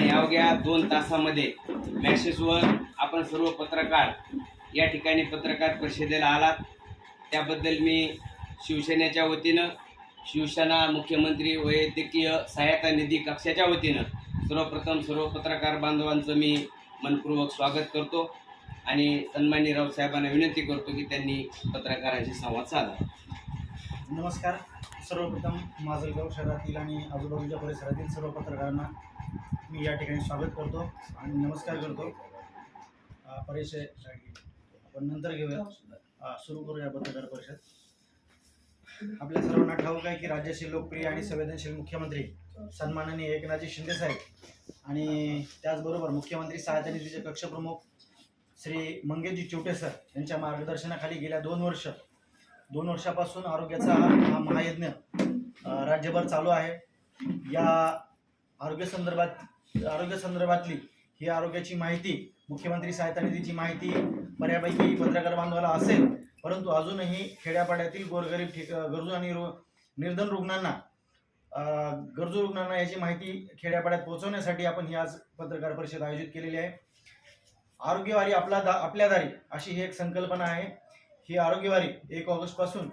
आणि अवघ्या दोन तासामध्ये मॅसेजवर आपण सर्व पत्रकार या ठिकाणी पत्रकार परिषदेला आलात. त्याबद्दल मी शिवसेनेच्या वतीनं शिवसेना मुख्यमंत्री वैद्यकीय सहायता निधी कक्षाच्या वतीनं सर्वप्रथम सर्व पत्रकार बांधवांचं मी मनपूर्वक स्वागत करतो आणि सन्माननीय रावसाहेबांना विनंती करतो की त्यांनी पत्रकारांशी संवाद साधा. नमस्कार. सर्वप्रथम माजलगाव शहरातील आणि आजूबाजूच्या परिसरातील सर्व पत्रकारांना मी या ठिकाणी स्वागत करतो आणि नमस्कार करतो. परिचय आपण नंतर घेऊया. सुरू करूया पत्रकार परिषद. आपल्या सर्वांना ठाऊक आहे की राज्याचे लोकप्रिय आणि संवेदनशील मुख्यमंत्री सन्माननीय एकनाथजी शिंदे साहेब आणि त्याचबरोबर मुख्यमंत्री सहायता निधीचे कक्षप्रमुख श्री मंगेशजी चिवटे सर यांच्या मार्गदर्शनाखाली गेल्या दोन वर्ष दोन वर्षापासून आरोग्याचा हा महायज्ञ राज्यभर चालू आहे. या आरोग्य संदर्भात आरोग्य संदर्भातली ही आरोग्याची माहिती मुख्यमंत्री सहायता निधीची माहिती बऱ्यापैकी पत्रकार बांधवाला असेल परंतु अजूनही खेड्यापाड्यातील गोरगरीब ठिक गरजू आणि निर्धन रुग्णांना गरजू रुग्णांना याची माहिती खेड्यापाड्यात पोहोचवण्यासाठी आपण ही आज पत्रकार परिषद आयोजित केलेली आहे. आरोग्यवारी आपला दा आपल्या दारी अशी ही एक संकल्पना आहे. ही आरोग्यवारी एक ऑगस्टपासून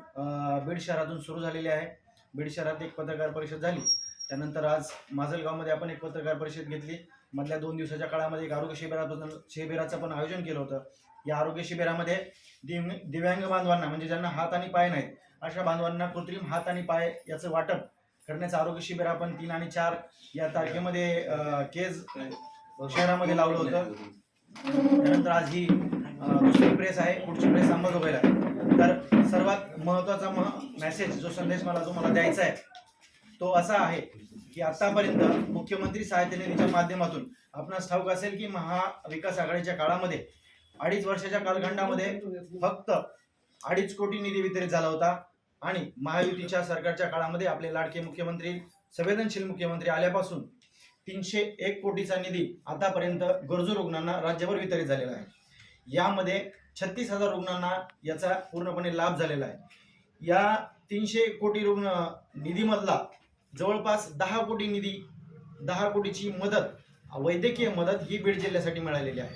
बीड शहरातून सुरू झालेली आहे. बीड शहरात एक पत्रकार परिषद झाली. त्यानंतर आज माजलगावमध्ये आपण एक पत्रकार परिषद घेतली. मधल्या दोन दिवसाच्या काळामध्ये एक आरोग्य शिबिराबद्दल शिबिराचं पण आयोजन केलं होतं. या आरोग्य शिबिरामध्ये दिव्य दिव्यांग बांधवांना म्हणजे ज्यांना हात आणि पाय नाहीत अशा बांधवांना कृत्रिम हात आणि पाय याचं वाटप करण्याचं आरोग्य शिबिर आपण तीन आणि चार या तारखेमध्ये केज शहरामध्ये लावलं होतं. त्यानंतर आज ही दुसरी प्रेस आहे पुढची प्रेस अंबाजोगाईला. तर सर्वात महत्त्वाचा मह मेसेज जो संदेश मला जो मला द्यायचा आहे तो असा आहे की आतापर्यंत मुख्यमंत्री सहाय्यता निधीच्या माध्यमातून आपणास ठाऊक असेल की महाविकास आघाडीच्या काळामध्ये अडीच वर्षाच्या कालखंडामध्ये फक्त अडीच कोटी निधी वितरित झाला होता आणि महायुतीच्या सरकारच्या काळामध्ये आपले लाडके मुख्यमंत्री संवेदनशील मुख्यमंत्री आल्यापासून तीनशे एक कोटीचा निधी आतापर्यंत गरजू रुग्णांना राज्यभर वितरित झालेला आहे. यामध्ये छत्तीस हजार रुग्णांना याचा पूर्णपणे लाभ झालेला आहे. या तीनशे कोटी रुग्ण निधीमधला जवळपास दहा कोटी निधी दहा कोटीची मदत वैद्यकीय मदत ही बीड जिल्ह्यासाठी मिळालेली आहे.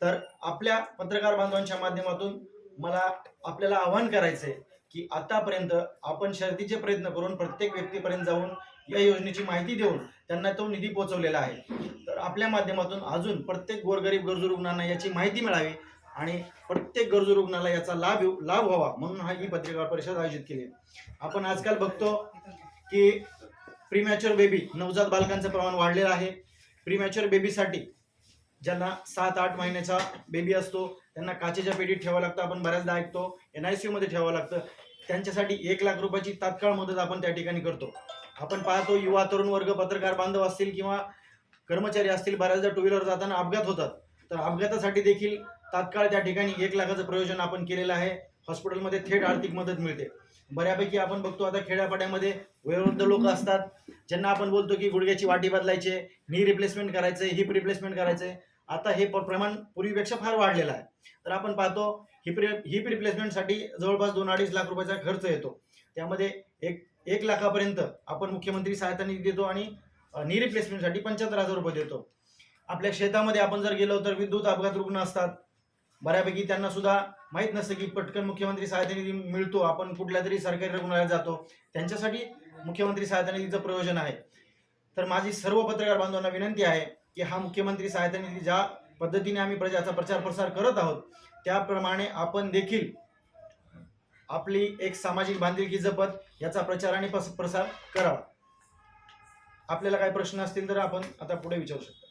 तर आपल्या पत्रकार बांधवांच्या माध्यमातून मला आपल्याला आवाहन करायचं आहे की आतापर्यंत आपण शर्तीचे प्रयत्न करून प्रत्येक व्यक्तीपर्यंत जाऊन या योजनेची माहिती देऊन त्यांना तो निधी पोहोचवलेला आहे. तर आपल्या माध्यमातून अजून प्रत्येक गोरगरीब गरजू रुग्णांना याची माहिती मिळावी आणि प्रत्येक गरजू रुग्णाला याचा लाभ लाभ व्हावा म्हणून हा ही पत्रकार परिषद आयोजित केली आपण आजकाल बघतो की प्रीमॅच्युअर बेबी नवजात बालकांचं प्रमाण वाढलेलं आहे. प्रीमॅच्युअर बेबीसाठी ज्यांना सात आठ महिन्याचा बेबी असतो त्यांना काचेच्या पेटीत ठेवावं लागतं आपण बऱ्याचदा ऐकतो एन आय सी मध्ये ठेवावं लागतं. त्यांच्यासाठी एक लाख रुपयाची तात्काळ मदत आपण त्या ठिकाणी करतो. आपण पाहतो युवा तरुण वर्ग पत्रकार बांधव असतील किंवा कर्मचारी असतील बऱ्याचदा टू व्हीलर जाताना अपघात होतात. तर अपघातासाठी देखील तात्काळ त्या ठिकाणी एक लाखाचं प्रयोजन आपण केलेलं आहे. हॉस्पिटलमध्ये थेट आर्थिक मदत मिळते. बऱ्यापैकी आपण बघतो आता खेड्यापाड्यामध्ये वयोवृद्ध लोक असतात. ज्यांना आपण बोलतो की गुडघ्याची वाटी बदलायचे नी रिप्लेसमेंट करायचे हिप रिप्लेसमेंट करायचे. आता हे प्रमाण पूर्वीपेक्षा फार वाढलेलं आहे. तर आपण पाहतो हिप रि हिप रिप्लेसमेंटसाठी जवळपास दोन अडीच लाख रुपयाचा खर्च येतो. त्यामध्ये एक एक लाखापर्यंत आपण मुख्यमंत्री सहायता निधी देतो आणि नी रिप्लेसमेंटसाठी पंच्याहत्तर हजार रुपये देतो. आपल्या शेतामध्ये आपण जर गेलो तर विद्युत अपघात रुग्ण असतात. बऱ्यापैकी त्यांना सुद्धा माहीत नसतं की पटकन मुख्यमंत्री सहायता निधी मिळतो आपण कुठल्या तरी सरकारी रुग्णालयात जातो. त्यांच्यासाठी मुख्यमंत्री सहायता निधीचं प्रयोजन आहे. तर माझी सर्व पत्रकार बांधवांना विनंती आहे की हा मुख्यमंत्री सहायता निधी ज्या पद्धतीने आम्ही प्रजाचा प्रचार प्रसार करत आहोत त्याप्रमाणे आपण देखील आपली एक सामाजिक बांधिलकी जपत याचा प्रचार आणि पस- प्रसार करावा. आपल्याला काही प्रश्न असतील तर आपण आता पुढे विचारू शकतो.